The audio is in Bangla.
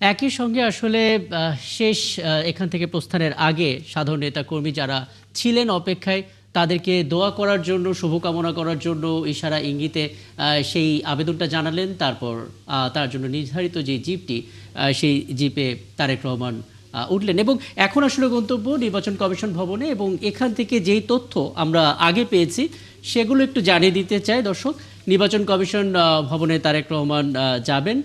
একই সঙ্গে আসলে শেষ এখান থেকে প্রস্থানের আগে সাধারণ নেতাকর্মী যারা ছিলেন অপেক্ষায় তাদেরকে দোয়া করার জন্য শুভকামনা করার জন্য ইশারা ইঙ্গিতে সেই আবেদনটা জানালেন। তারপর তার জন্য নির্ধারিত যে জিপটি সেই জিপে তারেক রহমান আহ, উঠলেন এবং এখন আসলে গন্তব্য নির্বাচন কমিশন ভবনে এবং এখান থেকে যেই তথ্য আমরা আগে পেয়েছি সেগুলো একটু জানিয়ে দিতে চাই। দর্শক নির্বাচন কমিশন ভবনে তারেক রহমান যাবেন।